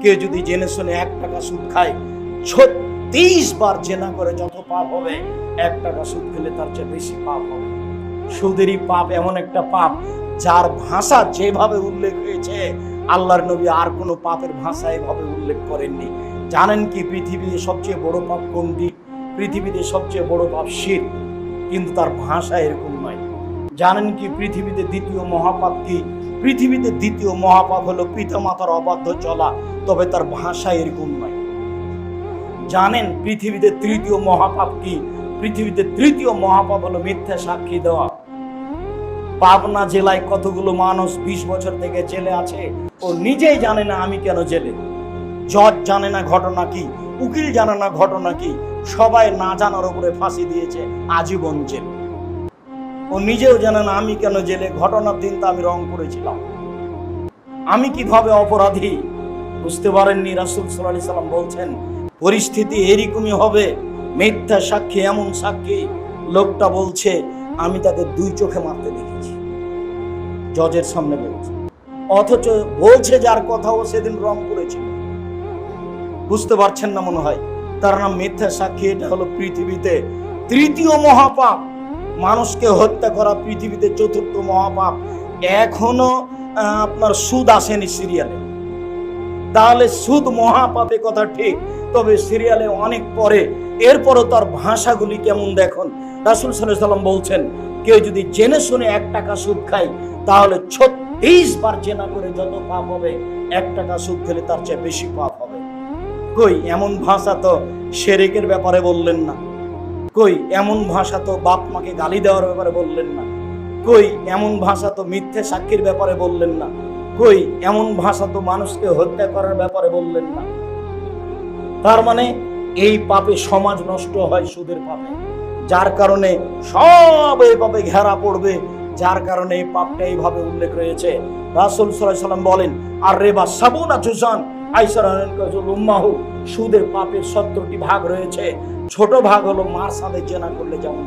কেউ যদি জেনে শুনে এক টাকা সুদ খায়, ছত্রিশ বার জেনা করে যত পাপ হবে, এক টাকা সুদ খেলে তার চেয়ে বেশি পাপ হবে। সুদেরই পাপ এমন একটা পাপ যার ভাষা যেভাবে উল্লেখ হয়েছে, আল্লাহর নবী আর কোনো পাপের ভাষা এভাবে উল্লেখ করেননি। জানেন কি পৃথিবীতে সবচেয়ে বড় পাপ কোনটি? পৃথিবীতে সবচেয়ে বড় পাপ শির, কিন্তু তার ভাষা এরকম নয়। জানেন কি পৃথিবীতে দ্বিতীয় মহাপাপ কি? পৃথিবীতে দ্বিতীয় মহাপাপ হলো পিতামাতার অবাধ্য চলা, তবে তার ভাষা এরকম নয়। জানেন পৃথিবীতে তৃতীয় মহাপাপ কি? পৃথিবীতে তৃতীয় মহাপাপ হলো মিথ্যা সাক্ষী দেওয়া। পাবনা জেলায় কতগুলো মানুষ বিশ বছর থেকে জেলে আছে, ও নিজেই জানে না আমি কেন জেলে। জজ জানে না ঘটনা কি, উকিল জানে না ঘটনা কি, সবাই না জানার উপরে ফাঁসি দিয়েছে, আজীবন জেল। ও নিজেও জানে না আমি কেন জেলে ঘটনার দিন তো আমি রং করেছিলাম। আমি কীভাবে অপরাধী? বুঝতে পারেননি রাসুল সাল্লাহ সাল্লাম বলছেন, পরিস্থিতি এরকমই হবে, মিথ্যা সাক্ষী এমন সাক্ষী। লোকটা বলছে, আমি তাকে দুই চোখে মারতে দেখেছি। জজের সামনে বলছে, অথচ বলছে যার কথা ও সেদিন রং করেছিল। বুঝতে পারছেন না মনে হয়, তার নাম মিথ্যা সাক্ষী, এটা হলো পৃথিবীতে তৃতীয় মহাপাপ। মানুষকে হত্যা করা পৃথিবীতে চতুর্থ মহাপাপ। এখনও আপনার সুদ আসেনি সিরিয়ালে। তাহলে সুদ মহাপাপে কথা ঠিক, তবে সিরিয়ালে অনেক পরে, এরপরও তার ভাষাগুলি কেমন দেখুন? রাসুল সাল্লাম বলছেন, কেউ যদি জেনে শুনে এক টাকা সুদ খায়, তাহলে ছত্রিশ বার জেনা করে যত পাপ হবে, এক টাকা সুদ খেলে তার চেয়ে বেশি পাপ হবে। কই, এমন ভাষা তো সেরেকের ব্যাপারে বললেন না। কই, এমন ভাষা তো বাপ মাকে গালি দেওয়ার ব্যাপারে বললেন না। কই, এমন ভাষা তো মিথ্যে সাক্ষীর ব্যাপারে বললেন না। কই, এমন ভাষা তো মানুষকে হত্যা করার ব্যাপারে বললেন না। তার মানে এই পাপে সমাজ নষ্ট হয় সুদের পাপে। যার কারণে সব এই পাপে ঘেরা পড়বে, যার কারণে এই পাপটা এইভাবে উল্লেখ রয়েছে। রাসুল সাল্লাম বলেন, আর রেবা সাবুনা জুজান ভাগ রয়েছে। ছোট ভাগ মার সাথে চেনা করলে যেমন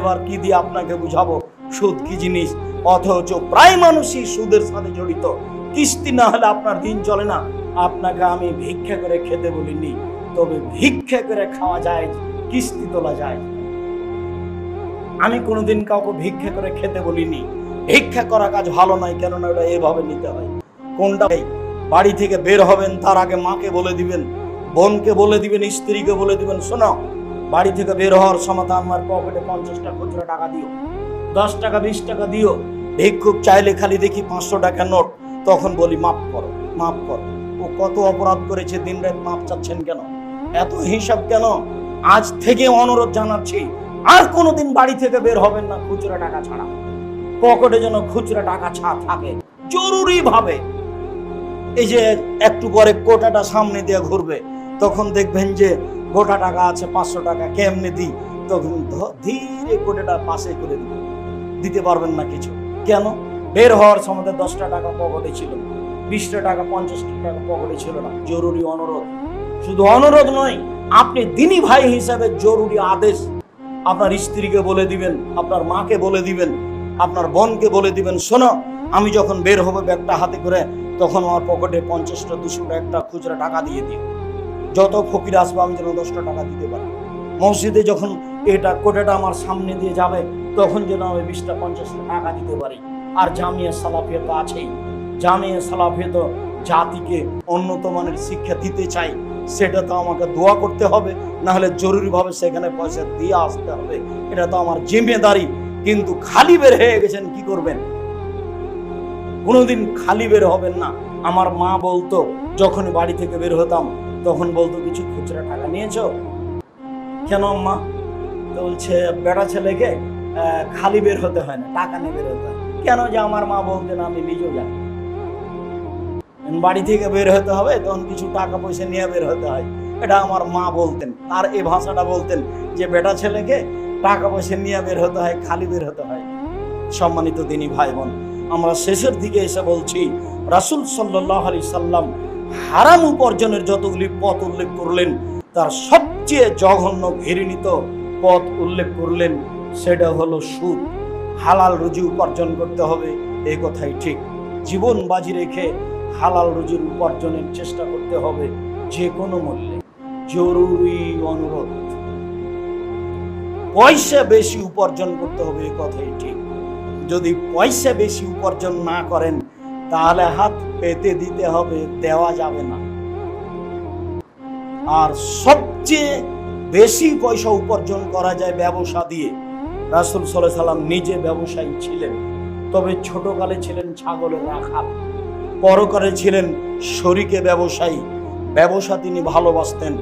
এবার কি দিয়ে আপনাকে বুঝাবো? সুদ কি জিনিস? অথচ প্রায় মানুষই সুদের সাথে জড়িত। কিস্তি না হলে আপনার দিন চলে না। আপনাকে আমি ভিক্ষা করে খেতে বলিনি, তবে ভিক্ষা করে খাওয়া যায়, কিস্তি তোলা যায়। আমি কোনোদিন কাউকে ভিক্ষা করে খেতে বলিনি। ভিক্ষা করা কাজ ভালো নয়, কেননা ওটা এভাবে নিতে হয়। কোনটা? বাড়ি থেকে বের হবেন, তার আগে মাকে বলে দিবেন, বোনকে বলে দিবেন, স্ত্রীকে বলে দিবেন, শোনো, বাড়ি থেকে বের হওয়ার সময় আমার পকেটে পঞ্চাশটা খুচরা টাকা দিও দশ টাকা বিশ টাকা দিও। ভিক্ষুক চাইলে খালি দেখি পাঁচশো টাকা নোট, তখন বলি, মাফ করো মাফ করো। ও কত অপরাধ করেছে, দিন রাত মাপ চাচ্ছেন কেন? এত হিসাব কেন? আজ থেকে অনুরোধ জানাচ্ছি, আর কোনোদিন বাড়ি থেকে বের হবেন না খুচরা টাকা ছাড়া। পকেটে যেন খুচরা টাকা ছা থাকে, জরুরি ভাবে। এই যে একটু পরে কোটাটা সামনে দিয়ে ঘুরবে, তখন দেখবেন যে গোটা টাকা আছে পাঁচশো টাকা, কেমনে দিই? তখন ধীরে কোটাটা পাশে করে দিবে। দিতে পারবেন না কিছু। কেন? বের হওয়ার সময় দশটা টাকা পকেটে ছিল। বিশটা টাকা, পঞ্চাশটা টাকা পকেটে ছিল না। জরুরি অনুরোধ। শুধু অনুরোধ নয়, আপনি দিনী ভাই হিসাবে জরুরি আদেশ আপনার স্ত্রীকে বলে দিবেন, আপনার মাকে বলে দিবেন, আপনার বোনকে বলে দিবেন, শোনো, আমি যখন বের হব ব্যাগটা হাতে করে তখন আমার পকেটে পঞ্চাশটা দুশো একটা খুচরা টাকা দিয়ে দিও। যত ফকির আসবে, আমি যেন দশটা টাকা দিতে পারি। মসজিদে যখন এটা কোটাটা আমার সামনে দিয়ে যাবে, তখন যেন আমি বিশটা, পঞ্চাশটা টাকা দিতে পারি। আর জামিয়া সালাফিয়া তো আছেই। জামিয়া সালাফিয়া তো জাতিকে উন্নত মানের শিক্ষা দিতে চাই। সেটা তো আমাকে দোয়া করতে হবে না হলে জরুরিভাবে সেখানে পয়সা দিয়ে আসতে হবে। এটা তো আমার জিম্মেদারি। কিন্তু খালি বের হয়ে গেছেন, কি করবেন? কোনোদিন খালি বের হবেন না। আমার মা বলতো, যখন বাড়ি থেকে বের হতাম, তখন বলতো, কিছু খুচরা টাকা নিয়েছো? কেন মা? বলছে বেড়া ছেলেকে খালি বের হতে হয় না, টাকা নিয়ে বের হতে হয় কেন যে আমার মা বলতেন, আমি নিজেও জানি বাড়ি থেকে বের হতে হবে, তখন কিছু টাকা পয়সা নিয়ে বের হতে হয়। এটা আমার মা বলতেন আর এই ভাষাটা বলতেন যে, বেটা ছেলেকে টাকা পয়সা নিয়ে বের হতে হয়, খালি বের হতে হয়। সম্মানিত দিনী ভাই বোন আমরা শেষের দিকে এসে বলছি, রাসুল সাল্লাহ আলি সাল্লাম হারাম উপার্জনের যতগুলি পথ উল্লেখ করলেন, তার সবচেয়ে জঘন্য ঘৃণিত পথ উল্লেখ করলেন, সেটা হলো সুদ। হালাল রুজি উপার্জন করতে হবে এই কথাই ঠিক। জীবন বাজি রেখে হালাল রুজির উপার্জনের চেষ্টা করতে হবে, যে কোনো মূল্যে। জরুরি অনুরোধ। পয়সা বেশি উপার্জন করতে হবে এই কথাই ঠিক। যদি পয়সা বেশি উপার্জন না করেন, তাহলে হাত পেতে দিতে হবে, দেওয়া যাবে না। আর সবচেয়ে বেশি পয়সা উপার্জন করা যায় ব্যবসা দিয়ে। রাসুল সাল্লাহ সাল্লাম নিজে ব্যবসায়ী ছিলেন, তবে ছোটকালে ছিলেন ছাগলের রাখাল। পরকালে ছিলেন শরিকে ব্যবসায়ী। ব্যবসা তিনি ভালোবাসতেন।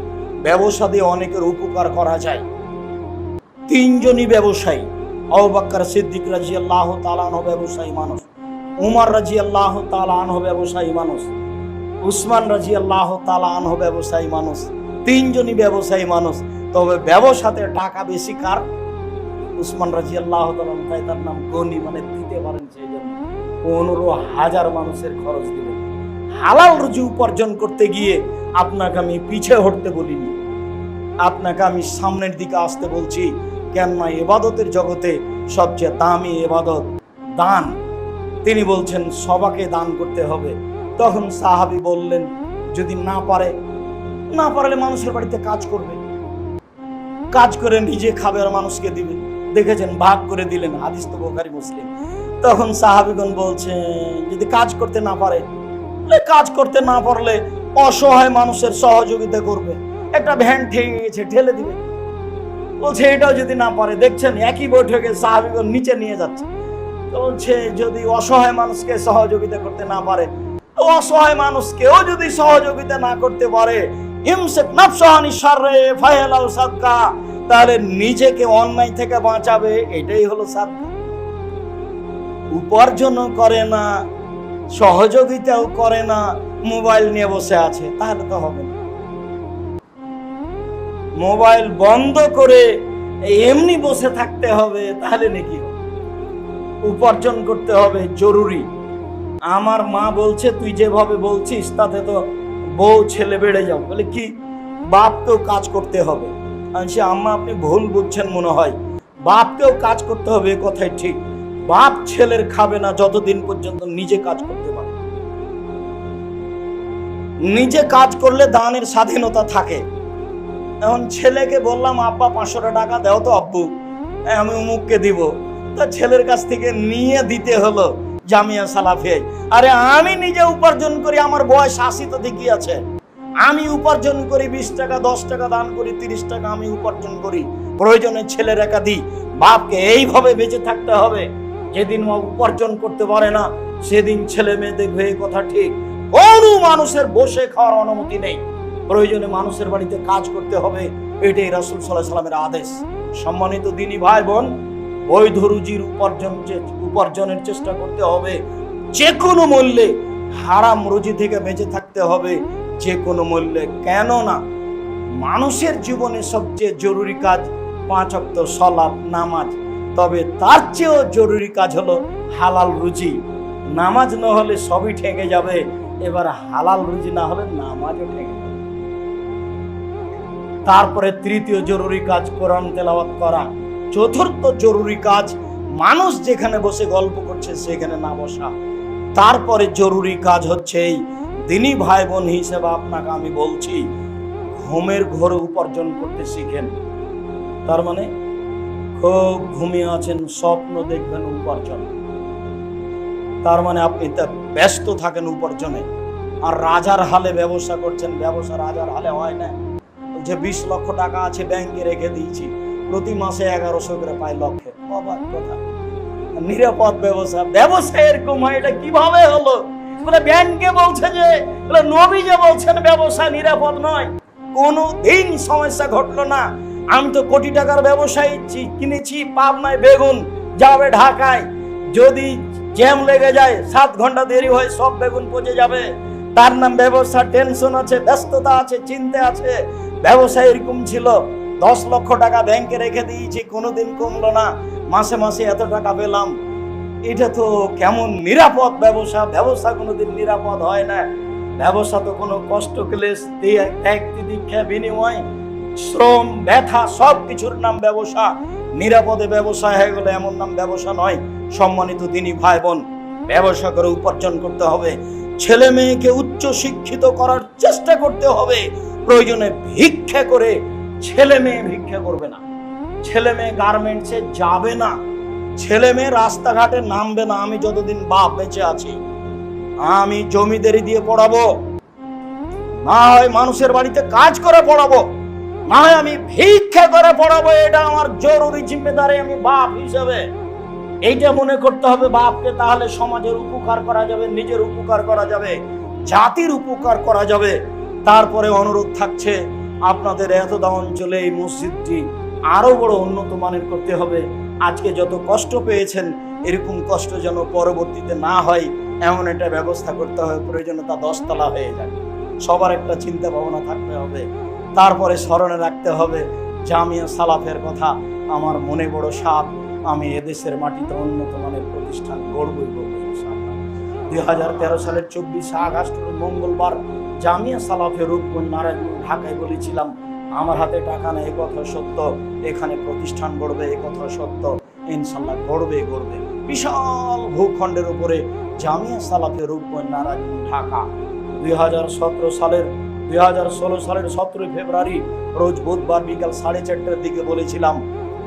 ব্যবসা দিয়ে অনেকের উপকার করা যায়। তিনজনই ব্যবসায়ী। অবাক্কার সিদ্দিক রাজি আল্লাহ তালান ব্যবসায়ী মানুষ উমার রাজি আল্লাহ তালান ব্যবসায়ী মানুষ উসমান রাজি আল্লাহ তালান ব্যবসায়ী মানুষ তিনজনই ব্যবসায়ী মানুষ তবে ব্যবসাতে টাকা বেশি কার? উসমান রাজি আল্লাহ তাই তার নাম গনি মানে দিতে পারেন সেই জন্য। পনেরো হাজার মানুষের খরচ দিলেন। হালাল রুজি উপার্জন করতে গিয়ে আপনাকে আমি পিছিয়ে হটতে বলিনি। আপনাকে আমি সামনের দিকে আসতে বলছি কেননা এবাদতের জগতে সবচেয়ে দামি এবাদত দান। তিনি বলছেন, সবাকে দান করতে হবে। তখন সাহাবি বললেন, যদি না পারে, না পারলে মানুষের বাড়িতে কাজ করবে। কাজ করে নিজে খাবে আর মানুষকে দিবে। দেখেছেন, ভাগ করে দিলেন, হাদিস তো বোখারি, মুসলিম। তখন সাহাবিগণ বলছেন, যদি কাজ করতে না পারে কাজ করতে না পারলে অসহায় মানুষের সহযোগিতা করবে। একটা ভ্যান ঠেঙে গেছে, ঠেলে দিবে। বলছে, এটাও যদি না পারে, দেখছেন, একই বৈঠকে সাহাবিগণ নিচে নিয়ে যাচ্ছে। বলছে, যদি অসহায় মানুষকে সহযোগিতা করতে না পারে, তো অসহায় মানুষকেও যদি সহযোগিতা না করতে পারে তাহলে নিজেকে অন্যায় থেকে বাঁচাবে, এটাই হলো সাদকা। উপার্জনও করে না, সহযোগিতাও করে না, মোবাইল নিয়ে বসে আছে, তাহলে তো হবে না। মোবাইল বন্ধ করে এমনি বসে থাকতে হবে তাহলে নাকি উপার্জন করতে হবে জরুরি। আমার মা বলছে তুই যেভাবে বলছিস তাতে তো বউ ছেলে বেড়ে যাও বলে কি? বাপ বাপকেও কাজ করতে হবে? বলছি, আম্মা আপনি ভুল বুঝছেন মনে হয়। বাপকেও কাজ করতে হবে এ কথাই ঠিক। বাপ ছেলের খাবে না যতদিন পর্যন্ত নিজে কাজ করতে পারে নিজে কাজ করলে দানের স্বাধীনতা থাকে। এখন ছেলেকে বললাম আব্বা পাঁচশো টাকা দাও তো আব্বু হ্যাঁ, আমি অমুককে দিব। তা ছেলের কাছ থেকে নিয়ে দিতে হলো জামিয়া সালাফে। আরে আমি নিজে উপার্জন করি আমার বয়স আশি তো দেখি আছে। আমি উপার্জন করি বিশ টাকা দশ টাকা দান করি তিরিশ টাকা আমি উপার্জন করি। প্রয়োজনে ছেলের একা দিই বাপকে এইভাবে বেঁচে থাকতে হবে। যেদিন উপার্জন করতে পারে না সেদিন ছেলে মেয়ে দেখবে এই কথা ঠিক। কোন মানুষের বসে খাওয়ার অনুমতি নেই। প্রয়োজনে মানুষের বাড়িতে কাজ করতে হবে, এটাই রাসুল সাল্লাহ সাল্লামের আদেশ। সম্মানিত দিনী ভাই বোন বৈধ রুজির উপার্জন উপার্জনের চেষ্টা করতে হবে যে কোনো মূল্যে হারাম রুজি থেকে বেঁচে থাকতে হবে যে কোনো মূল্যে। কেননা, মানুষের জীবনে সবচেয়ে জরুরি কাজ পাঁচ অক্ত সলাপ নামাজ। তবে তার চেয়েও জরুরি কাজ হলো হালাল রুজি। নামাজ না হলে সবই ঠেকে যাবে, এবার হালাল রুজি না হলে নামাজও ঠেকে যাবে। তারপরে তৃতীয় জরুরি কাজ কোরআন তেলাওয়াত করা। চতুর্থ জরুরি কাজ, মানুষ যেখানে বসে গল্প করছে সেখানে না বসা। তারপরে জরুরি কাজ হচ্ছে এই, দিনী ভাই বোন হিসেবে আপনাকে আমি বলছি, ঘুমের ঘরে উপার্জন করতে শিখেন। তার মানে খুব ঘুমিয়ে আছেন, স্বপ্ন দেখবেন উপার্জন। তার মানে আপনি ব্যস্ত থাকেন উপার্জনে। আর রাজার হালে ব্যবসা করছেন, ব্যবসা রাজার হালে হয় না। যে বিশ লক্ষ টাকা আছে ব্যাংকে রেখে দিয়েছি। প্রতি মাসে এগারোশো করে পাই লক্ষে। অবাক কথা। নিরাপদ ব্যবসা। ব্যবসা এরকম হয় এটা কীভাবে হলো? বলে ব্যাংকে বলছে যে, বলে নবী যে বলছেন, ব্যবসা নিরাপদ নয়। কোনো দিন সমস্যা ঘটলো না। আমি তো কোটি টাকার ব্যবসায়ী কিনেছি পাবনায় বেগুন, যাবে ঢাকায়। যদি জ্যাম লেগে যায়, সাত ঘণ্টা দেরি হয়, সব বেগুন পচে যাবে। তার নাম ব্যবসা টেনশন আছে, ব্যস্ততা আছে, চিন্তা আছে। ব্যবসা এরকম ছিল, দশ লক্ষ টাকা ব্যাংকে রেখে দিয়েছি কোনোদিন কমলো না, মাসে মাসে এত টাকা পেলাম। এটা তো কেমন নিরাপদ ব্যবসা ব্যবসা কোনোদিন নিরাপদ হয় না। ব্যবসা তো কোনো কষ্ট ক্লেশ ত্যাগ দীক্ষা বিনিময়, শ্রম, ব্যথা সব কিছুর নাম ব্যবসা। নিরাপদে ব্যবসা হয়ে গেলে এমন নাম ব্যবসা নয়, সম্মানিত দিনী ভাই বোন। ব্যবসা করে উপার্জন করতে হবে। ছেলে মেয়েকে উচ্চ শিক্ষিত করার চেষ্টা করতে হবে। প্রয়োজনে ভিক্ষা করে ছেলে মেয়ে ভিক্ষা করবে না। ছেলে মেয়ে গার্মেন্টসে যাবে না। ছেলে মেয়ে রাস্তাঘাটে নামবে না। আমি যতদিন বাপ বেঁচে আছি, আমি জমিদারি দিয়ে পড়াবো। না হয় মানুষের বাড়িতে কাজ করে পড়াবো। না হয় আমি ভিক্ষা করে পড়াবো। এটা আমার জরুরি জিম্মেদারি আমি বাপ হিসেবে। এইটা মনে করতে হবে বাপকে। তাহলে সমাজের উপকার করা যাবে, নিজের উপকার করা যাবে, জাতির উপকার করা যাবে। তারপরে অনুরোধ থাকছে আপনাদের এতদা অঞ্চলে এই মসজিদটি আরও বড় উন্নত মানের করতে হবে। আজকে যত কষ্ট পেয়েছেন, এরকম কষ্ট যেন পরবর্তীতে না হয়, এমন একটা ব্যবস্থা করতে হবে প্রয়োজনে তা দশতলা হয়ে যায় সবার একটা চিন্তা ভাবনা থাকতে হবে। তারপরে স্মরণে রাখতে হবে, জামিয়া সালাফের কথা, আমার মনে বড় সাপ, আমি এদেশের মাটিতে উন্নত মানের প্রতিষ্ঠান গড়বই গড়ব দুই হাজার তেরো সালের চব্বিশে আগস্ট মঙ্গলবার জামিয়া রূপগঞ্জ নারায়ণপুর ঢাকায় বলেছিলাম, আমার হাতে টাকা নেই কথা সত্য। এখানে প্রতিষ্ঠান গড়বে, এ কথা সত্য। ইনশাল্লাহ গড়বে গড়বে। বিশাল ভূখণ্ডের উপরে জামিয়া রূপগঞ্জ নারায়ণপুর ঢাকা। দুই হাজার সতেরো সালের, দুই হাজার ষোলো সালের সতেরোই ফেব্রুয়ারি, রোজ বুধবার বিকাল সাড়ে চারটার দিকে বলেছিলাম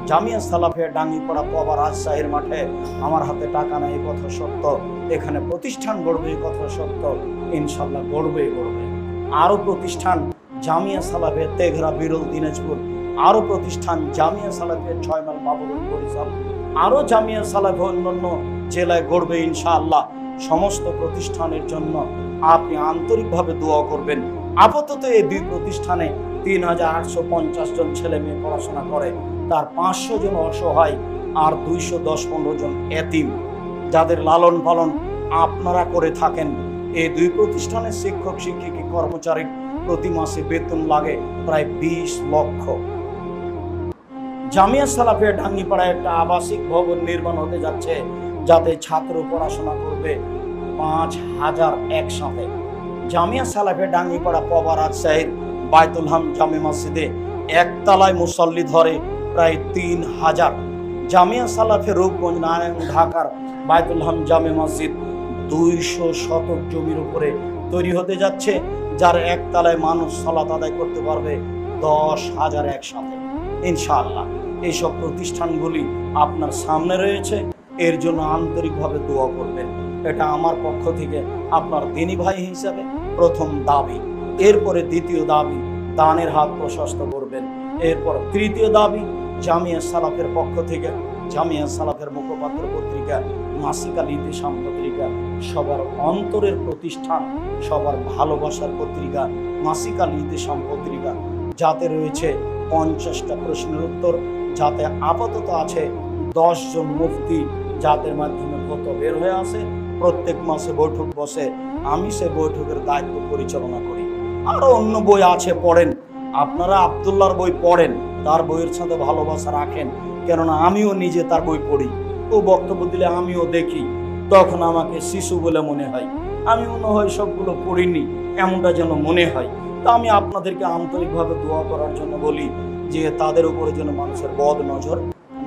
জামিয়া সালাফে ডাঙ্গিপাড়া পবা রাজশাহীর মাঠে আমার হাতে টাকা নেই কথা সত্য। এখানে প্রতিষ্ঠান গড়বে এ কথা সত্য। ইনশাল্লাহ গড়বে গড়বে। আরও প্রতিষ্ঠান, জামিয়া সালাফে তেঘরা, বিরল দিনাজপুর। আরও প্রতিষ্ঠান, জামিয়া সালাফে ছয় মাইল বাবুল বরিশাল। আরও জামিয়া সালাফে অন্যান্য জেলায় গড়বে ইনশাআল্লাহ। সমস্ত প্রতিষ্ঠানের জন্য আপনি আন্তরিকভাবে দোয়া করবেন। আপাতত এই দুই প্রতিষ্ঠানে তিন হাজার আটশো পঞ্চাশ জন ছেলে মেয়ে পড়াশোনা করে। তার পাঁচশো জন অসহায় আর দুইশো দশ পনেরো জন এতিম। যাদের লালন পালন আপনারা করে থাকেন, এই দুই প্রতিষ্ঠানের শিক্ষক, শিক্ষিকা, কর্মচারীর প্রতি মাসে বেতন লাগে প্রায় বিশ লক্ষ। জামিয়া সালাফে ডাঙ্গিপাড়ায় একটা আবাসিক ভবন নির্মাণ হতে যাচ্ছে, যাতে ছাত্র পড়াশোনা করবে পাঁচ হাজার একসাথে। জামিয়া সালাফে ডাঙ্গিপাড়া পবা রাজশাহীর বায়তুল হাম জামে মসজিদে একতলায় মুসল্লি ধরে প্রায় তিন হাজার। জামিয়া সালাফে রূপগঞ্জ নারায়ণ ঢাকার বায়তুল হাম জামে মসজিদ দুইশো শতক জমির উপরে তৈরি হতে যাচ্ছে, যার একতলায় মানুষ সালাত আদায় করতে পারবে দশ হাজার একসাথে। ইনশাআল্লাহ, এইসব প্রতিষ্ঠানগুলি আপনার সামনে রয়েছে, এর জন্য আন্তরিকভাবে দোয়া করবেন। এটা আমার পক্ষ থেকে আপনার দিনী ভাই হিসাবে প্রথম দাবি। এরপরে দ্বিতীয় দাবি, দানের হাত প্রশস্ত করবেন। এরপর তৃতীয় দাবি, জামিয়া সালাফের পক্ষ থেকে, জামিয়া সালাফের মুখপাত্র পত্রিকা, মাসিক আল ইতিসাম পত্রিকা, সবার অন্তরের প্রতিষ্ঠান, সবার ভালোবাসার পত্রিকা, মাসিক আল ইতিসাম পত্রিকা, যাতে রয়েছে পঞ্চাশটা প্রশ্নের উত্তর, যাতে আপাতত আছে দশজন মুফতি, যাদের মাধ্যমে কত বের হয়ে আসে প্রত্যেক মাসে বৈঠক বসে, আমি সে বৈঠকের দায়িত্ব পরিচালনা করি। আরও অন্য বই আছে, পড়েন। আপনারা আবদুল্লার বই পড়েন, তার বইয়ের সাথে ভালোবাসা রাখেন, কেননা আমিও নিজে তার বই পড়ি। ও বক্তব্য দিলে আমিও দেখি, তখন আমাকে শিশু বলে মনে হয়। আমি মনে হয় সবগুলো পড়িনি, এমনটা যেন মনে হয়। তা আমি আপনাদেরকে আন্তরিকভাবে দোয়া করার জন্য বলি, যে তাদের উপরে যেন মানুষের বদ নজর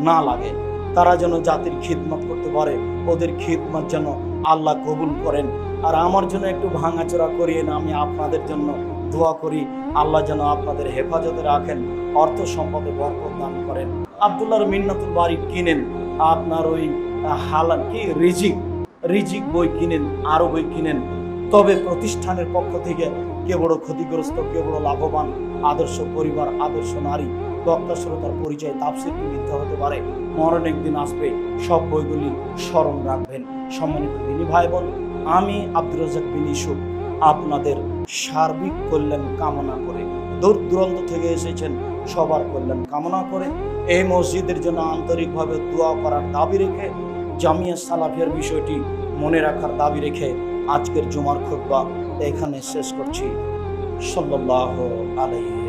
না লাগে। তারা যেন জাতির খিদমত করতে পারে, ওদের খিদমত যেন আল্লাহ কবুল করেন। আর আমার জন্য একটু ভাঙাচোরা করিয়ে না আমি আপনাদের জন্য দোয়া করি, আল্লাহ যেন আপনাদের হেফাজতে রাখেন, অর্থ সম্পদে বরকত দান করেন। আবদুল্লাহর মিন্নাতুল বাড়ি কিনেন, আপনার ওই হালান কি, রিজিক রিজিক বই কিনেন, আরও বই কিনেন। তবে প্রতিষ্ঠানের পক্ষ থেকে কে বড় ক্ষতিগ্রস্ত, কে বড় লাভবান, আদর্শ পরিবার, আদর্শ নারী বক্তা শ্রোতার পরিচয় তাপসিরটি মিথ্যা হতে পারে। মরণ একদিন আসবে, সব বইগুলি স্মরণ রাখবেন। সম্মানিত দিনী ভাই বোন আমি আব্দুর রাজাক বিন ইসুফ আপনাদের সার্বিক কল্যাণ কামনা করে দূর দূরান্ত থেকে এসেছেন সবার কল্যাণ কামনা করে। এই মসজিদের জন্য আন্তরিকভাবে দোয়া করার দাবি রেখে, জামিয়া সালাফের বিষয়টি মনে রাখার দাবি রেখে আজকের জুমার খুতবা এখানে শেষ করছি। সাল্লাল্লাহু আলাইহি